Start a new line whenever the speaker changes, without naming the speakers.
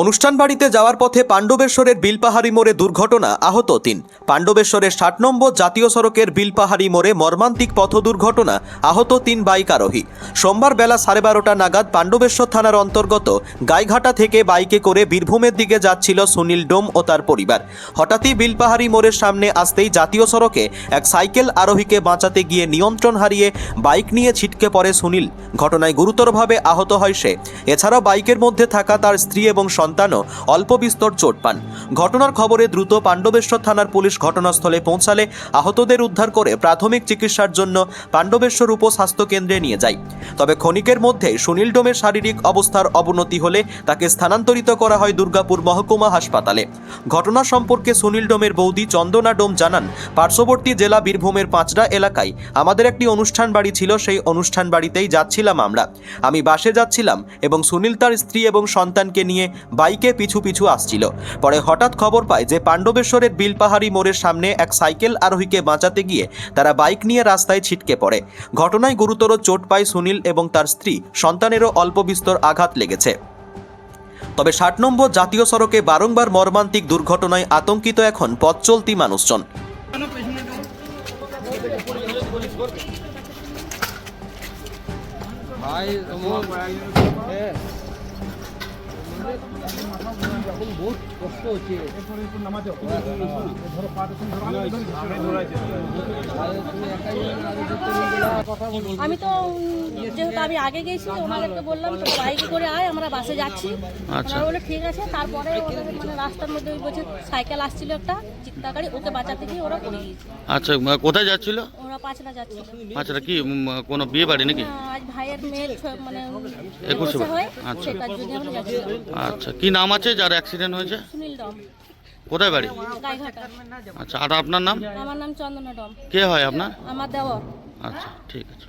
অনুষ্ঠান বাড়িতে যাওয়ার পথে পাণ্ডবেশ্বরের বিলপাহাড়ি মোড়ে দুর্ঘটনা আহত তিন। পাণ্ডবেশ্বরের ষাট নম্বর জাতীয় সড়কের বিলপাহাড়ি মোড়ে মর্মান্তিক পথ দুর্ঘটনা আহত তিন বাইক আরোহী। সোমবার বেলা সাড়ে বারোটা নাগাদ পাণ্ডবেশ্বর থানার অন্তর্গত গাইঘাটা থেকে বাইকে করে বীরভূমের দিকে যাচ্ছিল সুনীল ডোম ও তার পরিবার। হঠাৎই বিলপাহাড়ি মোড়ের সামনে আসতেই জাতীয় সড়কে এক সাইকেল আরোহীকে বাঁচাতে গিয়ে নিয়ন্ত্রণ হারিয়ে বাইক নিয়ে ছিটকে পড়ে সুনীল। ঘটনায় গুরুতরভাবে আহত হয় সে। এছাড়াও বাইকের মধ্যে থাকা তার স্ত্রী এবং সন্তানও অল্প বিস্তর চোট পান। ঘটনার খবরে দ্রুত পাণ্ডবেশ্বর থানার পুলিশ ঘটনাস্থলে পৌঁছালে আহতদের উদ্ধার করে প্রাথমিক চিকিৎসার জন্য পাণ্ডবেশ্বর উপস্বাস্থ্য কেন্দ্রে নিয়ে যায়। তবে ক্ষণিকের মধ্যে সুনীল ডোমের শারীরিক অবস্থার অবনতি হলে তাকে স্থানান্তরিত করা হয় দুর্গাপুর মহকুমা হাসপাতালে। ঘটনা সম্পর্কে সুনীল ডোমের বৌদি চন্দনা ডোম জানান, পার্শ্ববর্তী জেলা বীরভূমের পাঁচড়া এলাকায় আমাদের একটি অনুষ্ঠান বাড়ি ছিল, সেই অনুষ্ঠান বাড়িতেই যাচ্ছিলাম আমরা। আমি বাসে যাচ্ছিলাম এবং সুনীল তার স্ত্রী এবং সন্তানকে নিয়ে বাইকে পিছু পিছু আসছিল। পরে হঠাৎ খবর পায় যে পাণ্ডবেশ্বরের বিলপাহাড়ি মোড়ের সামনে এক সাইকেল আরোহীকে বাঁচাতে গিয়ে তারা বাইক নিয়ে রাস্তায় ছিটকে পড়ে। ঘটনায় গুরুতর চোট পায় সুনীল এবং তার স্ত্রী। সন্তানেরও অল্প বিস্তর আঘাত লেগেছে। তবে ষাট নম্বর জাতীয় সড়কে বারংবার মর্মান্তিক দুর্ঘটনায় আতঙ্কিত এখন পথ চলতি মানুষজন।
ভাই এখন বহুত কষ্ট হচ্ছে আরে তুমি একাই আগে যেতে নিয়ে গেলা, কথা বলব
আমি তো যেহেতু আমি আগে গেছি ওনাদেরকে বললাম তো বাইকে করে আয় আমরা বাসে যাচ্ছি।
আচ্ছা।
বলে ঠিক আছে। তারপরে ওদের মানে রাস্তার মধ্যে ওই বলছে সাইকেল আসছিল একটা চিত্তা গাড়ি ওকে বাঁচাতে গিয়ে ওরা পড়ে গিয়েছে
আচ্ছা কোথায় যাচ্ছিল?
ওরা পাঁচলা যাচ্ছিল।
আচ্ছা কি কোনো বিয়ে বাড়ি নাকি?
আজ ভাইয়ের মেয়ের মানে
একুশে
হয়
আচ্ছা। আচ্ছা কি নাম আছে যার অ্যাক্সিডেন্ট হয়েছে?
সুনীল ডম।
কোথায় বাড়ি? আচ্ছা আর আপনার নাম?
আমার নাম চন্দনা ডম।
কে হয় আপনার?
আমার দেওয়া
আচ্ছা ঠিক আছে।